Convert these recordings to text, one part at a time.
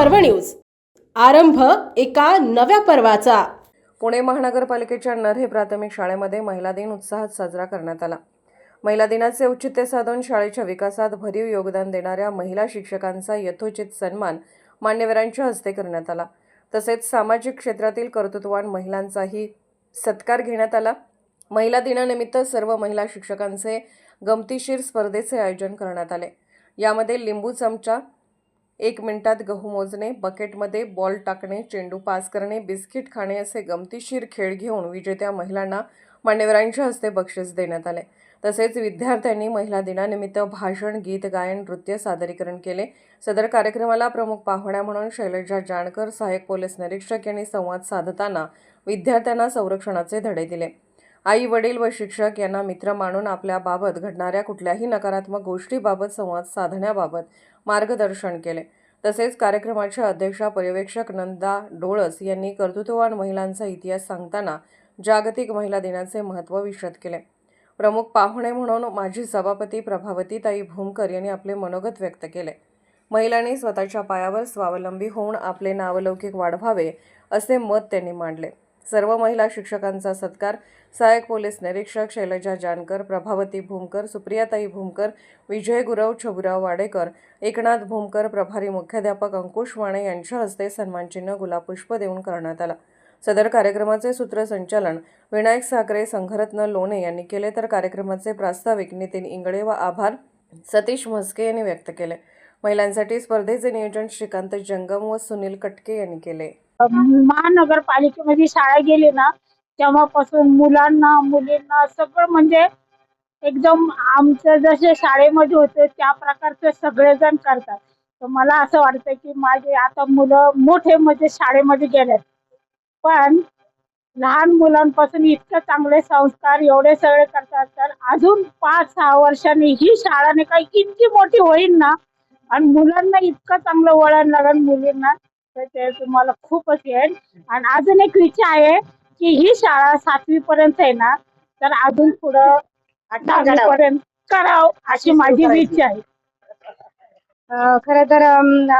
पर्व न्यूज. आरंभ एका नव्या पर्वाचा. पुणे महानगरपालिकेच्या नरहे प्राथमिक शाळेमध्ये महिला दिन उत्साहात साजरा करण्यात आला. महिला दिनाचे औचित्य साधून शाळेच्या विकासात भरीव योगदान देणाऱ्या महिला शिक्षकांचा यथोचित सन्मान मान्यवरांच्या हस्ते करण्यात आला. तसेच सामाजिक क्षेत्रातील कर्तृत्ववान महिलांचाही सत्कार घेण्यात आला. महिला दिनानिमित्त सर्व महिला शिक्षकांचे गमतीशीर स्पर्धेचे आयोजन करण्यात आले. यामध्ये लिंबू चमचा एक मिनिटात गहू मोजणे बकेटमध्ये बॉल टाकणे चेंडू पास करणे बिस्किट खाणे असे गमतीशीर खेळ घेऊन विजेत्या महिलांना मान्यवरांच्या हस्ते बक्षीस देण्यात आले. तसेच विद्यार्थ्यांनी महिला दिनानिमित्त भाषण गीत गायन नृत्य सादरीकरण केले. सदर कार्यक्रमाला प्रमुख पाहुण्या म्हणून शैलजा जानकर सहाय्यक पोलीस निरीक्षक यांनी संवाद साधताना विद्यार्थ्यांना संरक्षणाचे धडे दिले. आई वडील व शिक्षक यांना मित्र मानून आपल्याबाबत घडणाऱ्या कुठल्याही नकारात्मक गोष्टीबाबत संवाद साधण्याबाबत मार्गदर्शन केले. तसेच कार्यक्रमाच्या अध्यक्षा पर्यवेक्षक नंदा डोळस यांनी कर्तृत्ववान महिलांचा इतिहास सांगताना जागतिक महिला दिनाचे महत्त्व विशद केले. प्रमुख पाहुणे म्हणून माजी सभापती प्रभावतीताई भूमकर यांनी आपले मनोगत व्यक्त केले. महिलांनी स्वतःच्या पायावर स्वावलंबी होऊन आपले नावलौकिक वाढवावे असे मत त्यांनी मांडले. सर्व महिला शिक्षकांचा सत्कार. सहाय्यक पोलीस निरीक्षक शैलजा जानकर प्रभावती भूमकर सुप्रियाताई भूमकर विजय गुरव छबुराव वाडेकर एकनाथ भूमकर प्रभारी मुख्याध्यापक अंकुश वाणे यांच्या हस्ते सन्मानचिन्ह गुलाबपुष्प देऊन करण्यात आला. सदर कार्यक्रमाचे सूत्रसंचालन विनायक साखरे संघरत्न लोणे यांनी केले. तर कार्यक्रमाचे प्रास्ताविक नितीन इंगळे व आभार सतीश म्हस्के यांनी व्यक्त केले. महिलांसाठी स्पर्धेचे नियोजन श्रीकांत जंगम व सुनील कटके यांनी केले. महानगरपालिकेमध्ये शाळा गेली ना तेव्हापासून मुलांना मुलींना सगळं म्हणजे एकदम आमचं जसे शाळेमध्ये होते त्या प्रकारचे सगळेजण करतात. तर मला असं वाटतं की माझे आता मुलं मोठे म्हणजे शाळेमध्ये गेलेत. पण लहान मुलांपासून इतके चांगले संस्कार एवढे सगळे करतात तर अजून पाच सहा वर्षांनी ही शाळा नाही का इतकी मोठी होईल ना? आणि मुलांना इतकं चांगलं वळण लागेल मुलींना तर ते तुम्हाला खूपच येईल आणि अजून एक विचार आहे की ही शाळा सातवी पर्यंत आहे ना तर अजून पुढं अठरावी पर्यंत करावं अशी माझी इच्छा आहे. अं, खरं तर अं,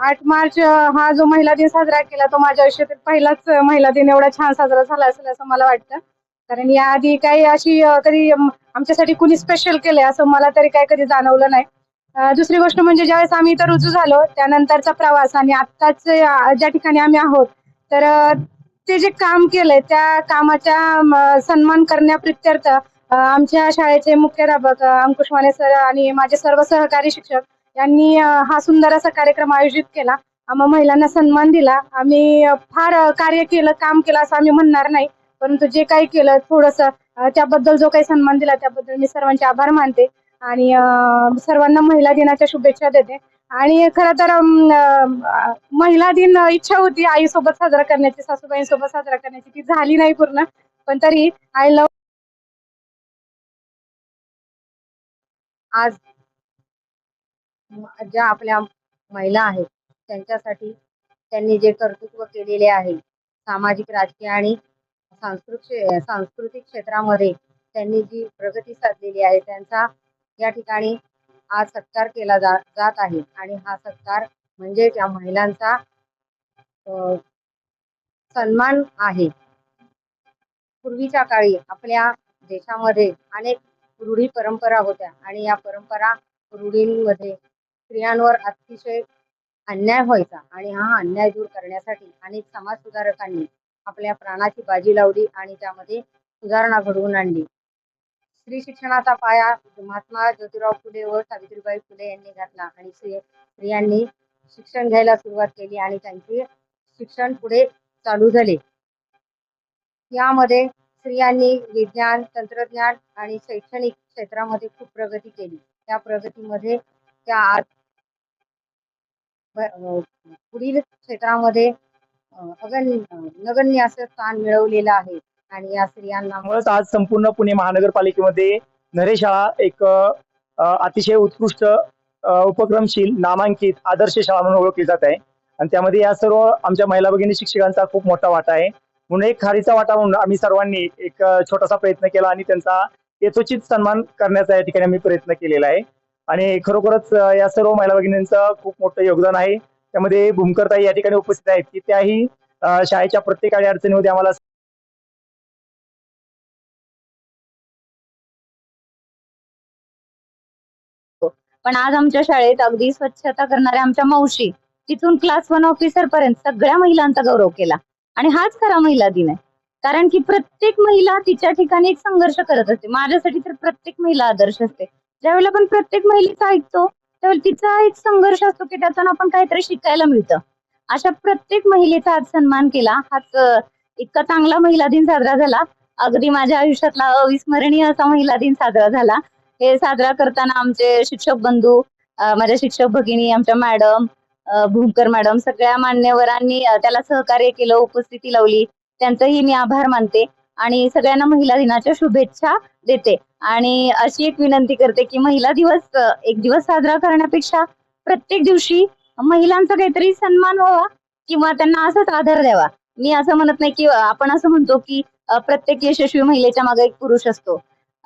आठ मार्च अं, हा जो महिला दिन साजरा केला तो माझ्या आयुष्यातील पहिलाच अं, महिला दिन एवढा छान साजरा झाला असेल असं मला वाटतं. कारण याआधी काही अशी अं, कधी अं, आमच्यासाठी कुणी स्पेशल केले असं मला तरी काही कधी जाणवलं नाही. दुसरी गोष्ट म्हणजे ज्यावेळेस आम्ही इथं रुजू झालो त्यानंतरचा प्रवास आणि आत्ताच ज्या ठिकाणी आम्ही आहोत तर ते जे काम केलंय त्या कामाच्या सन्मान करण्याप्रित्यर्थ आमच्या शाळेचे मुख्याध्यापक अं, अंकुश माने सर आणि माझे सर्व सहकारी शिक्षक यांनी हा सुंदर असा कार्यक्रम आयोजित केला. आम्हा महिलांना सन्मान दिला. आम्ही फार कार्य केलं काम केलं असं आम्ही म्हणणार नाही परंतु जे काही केलं थोडस त्याबद्दल जो काही सन्मान दिला त्याबद्दल मी सर्वांचे आभार मानते. आणि सर्वांना महिला दिनाच्या शुभेच्छा देते. आणि खरं तर महिला दिन इच्छा होती आईसोबत साजरा करण्याची सासूबाईंसोबत साजरा करण्याची. ती झाली नाही पूर्ण पण तरी आय लव आज ज्या आपल्या महिला आहेत त्यांच्यासाठी त्यांनी जे कर्तृत्व केलेले आहे सामाजिक राजकीय आणि सांस्कृतिक सांस्कृतिक क्षेत्रामध्ये त्यांनी जी प्रगती साधलेली आहे त्यांचा या ठिकाणी आज सत्कार केला जा जात आहे. आणि हा सत्कार म्हणजे त्या महिलांचा सन्मान आहे. पूर्वीच्या काळी आपल्या देशामध्ये अनेक रूढी परंपरा होत्या. आणि या परंपरा रूढींमध्ये स्त्रियांवर अतिशय अन्याय व्हायचा. आणि हा अन्याय दूर करण्यासाठी अनेक समाज सुधारकांनी आपल्या प्राणाची बाजी लावली आणि त्यामध्ये सुधारणा घडवून आणली. स्त्री शिक्षणाचा पाया महात्मा ज्योतिराव फुले व सावित्रीबाई फुले यांनी घातला आणि स्त्रियांनी शिक्षण घ्यायला सुरुवात केली आणि त्यांचे शिक्षण पुढे चालू झाले. यामध्ये स्त्रियांनी विज्ञान तंत्रज्ञान आणि शैक्षणिक क्षेत्रामध्ये खूप प्रगती केली. त्या प्रगतीमध्ये त्या आज पुढील क्षेत्रामध्ये अगन नगण्य असं स्थान मिळवलेलं आहे. आणि या स्त्रियांना त्यामुळेच आज संपूर्ण पुणे महानगरपालिकेमध्ये नरेश शाळा एक अ, अतिशय उत्कृष्ट अ, उपक्रमशील नामांकित आदर्श शाळा म्हणून ओळखली जात आहे. आणि त्यामध्ये या सर्व आमच्या महिला भगिनी शिक्षकांचा खूप मोठा वाटा आहे. म्हणून एक खारीचा वाटा म्हणून आम्ही सर्वांनी एक अ, छोटासा प्रयत्न केला आणि त्यांचा यथोचित सन्मान करण्याचा या ठिकाणी आम्ही प्रयत्न केलेला आहे. आणि खरोखरच अ, या सर्व महिला भगिनींचं खूप मोठं योगदान आहे. त्यामध्ये भूमकरताई या ठिकाणी उपस्थित आहेत. की त्याही अ, शाळेच्या प्रत्येक अडचणीमध्ये आम्हाला पण आज आमच्या शाळेत अगदी स्वच्छता करणाऱ्या आमच्या मावशी तिथून क्लास वन ऑफिसर पर्यंत सगळ्या महिलांचा गौरव केला. आणि हाच खरा महिला दिन आहे. कारण की प्रत्येक महिला तिच्या ठिकाणी एक संघर्ष करत असते. माझ्यासाठी तर प्रत्येक महिला आदर्श असते. ज्यावेळेला आपण प्रत्येक महिलेचा ऐकतो त्यावेळेला तिचा एक संघर्ष असतो की त्यातून आपण काहीतरी शिकायला मिळतं. अशा प्रत्येक महिलेचा आज सन्मान केला. हाच इतका चांगला महिला दिन साजरा झाला. अगदी माझ्या आयुष्यातला अविस्मरणीय असा महिला दिन साजरा झाला. हे साजरा करताना आमचे शिक्षक बंधू माझ्या शिक्षक भगिनी आमच्या मॅडम भूमकर मॅडम सगळ्या मान्यवरांनी त्याला सहकार्य केलं उपस्थिती लावली. त्यांचंही मी आभार मानते आणि सगळ्यांना महिला दिनाच्या शुभेच्छा देते. आणि अशी एक विनंती करते की महिला दिवस एक दिवस साजरा करण्यापेक्षा प्रत्येक दिवशी महिलांचा काहीतरी सन्मान व्हावा किंवा त्यांना असाच आधार द्यावा. मी असं म्हणत नाही की आपण असं म्हणतो की प्रत्येक यशस्वी महिलेच्या मागे एक पुरुष असतो.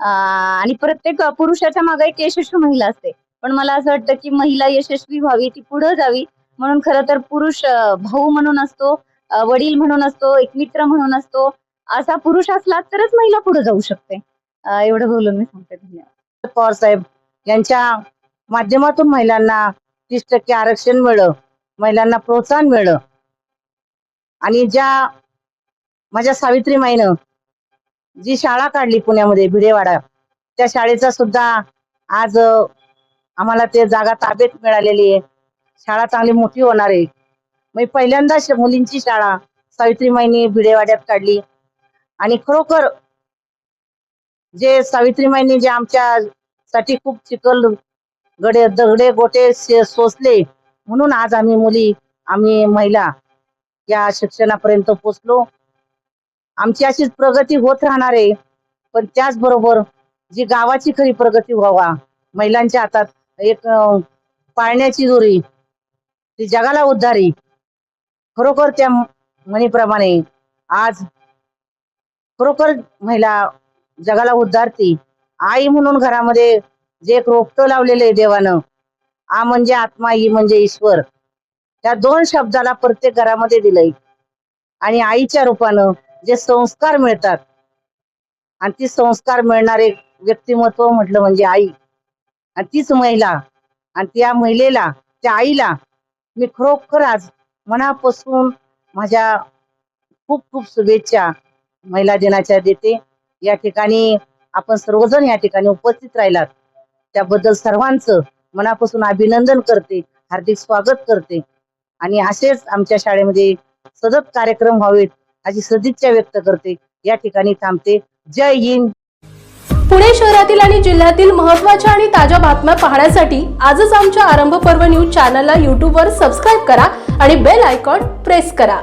आणि प्रत्येक पुरुषाच्या मागे एक यशस्वी महिला असते. पण मला असं वाटतं की महिला यशस्वी व्हावी ती पुढे जावी. म्हणून खरं तर पुरुष भाऊ म्हणून असतो वडील म्हणून असतो एक मित्र म्हणून असतो असा पुरुष असला तरच महिला पुढे जाऊ शकते. एवढं बोलून मी सांगते. धन्यवाद. पवार साहेब यांच्या माध्यमातून महिलांना तीस टक्के आरक्षण मिळलं महिलांना प्रोत्साहन मिळलं. आणि ज्या माझ्या सावित्रीमाईनं जी शाळा काढली पुण्यामध्ये भिडेवाडा. त्या शाळेचा सुद्धा आज आम्हाला ते जागा ताब्यात मिळालेली आहे. शाळा चांगली मोठी होणार आहे. मी पहिल्यांदा मुलींची शाळा सावित्रीमाईंनी भिडेवाड्यात काढली. आणि खरोखर जे सावित्रीमाईंनी जे आमच्यासाठी खूप चिखल गडे दगडे गोटे सोसले म्हणून आज आम्ही मुली आम्ही महिला या शिक्षणापर्यंत पोचलो. आमची अशीच प्रगती होत राहणार आहे. पण त्याचबरोबर जी गावाची खरी प्रगती व्हावा महिलांच्या हातात एक पाळण्याची दोरी ती जगाला उद्धारी खरोखर त्या म्हणीप्रमाणे आज खरोखर महिला जगाला उद्धारती. आई म्हणून घरामध्ये जे एक रोपटं लावलेलं आहे देवानं आ म्हणजे आत्मा ई म्हणजे ईश्वर त्या दोन शब्दाला प्रत्येक घरामध्ये दिलंय. आणि आईच्या रूपानं जे संस्कार मिळतात. आणि ती संस्कार मिळणारे व्यक्तिमत्व म्हटलं म्हणजे आई. आणि तीच महिला आणि त्या महिलेला त्या आईला मी खरोखर आज मनापासून माझ्या खूप खूप शुभेच्छा महिला दिनाच्या देते. या ठिकाणी आपण सर्वजण या ठिकाणी उपस्थित राहिलात. त्याबद्दल सर्वांचं मनापासून अभिनंदन करते हार्दिक स्वागत करते. आणि असेच आमच्या शाळेमध्ये सतत कार्यक्रम व्हावेत. अशी सदिच्छा व्यक्त करते. या ठिकाणी थांबते. जय हिंद. पुणे शहरातील आणि जिल्ह्यातील महत्त्वाच्या आणि ताज्या बातम्या पाहण्यासाठी आजच आमच्या आरंभ पर्व न्यूज चॅनलला यूट्यूबवर सबस्क्राईब करा आणि बेल आयकॉन प्रेस करा.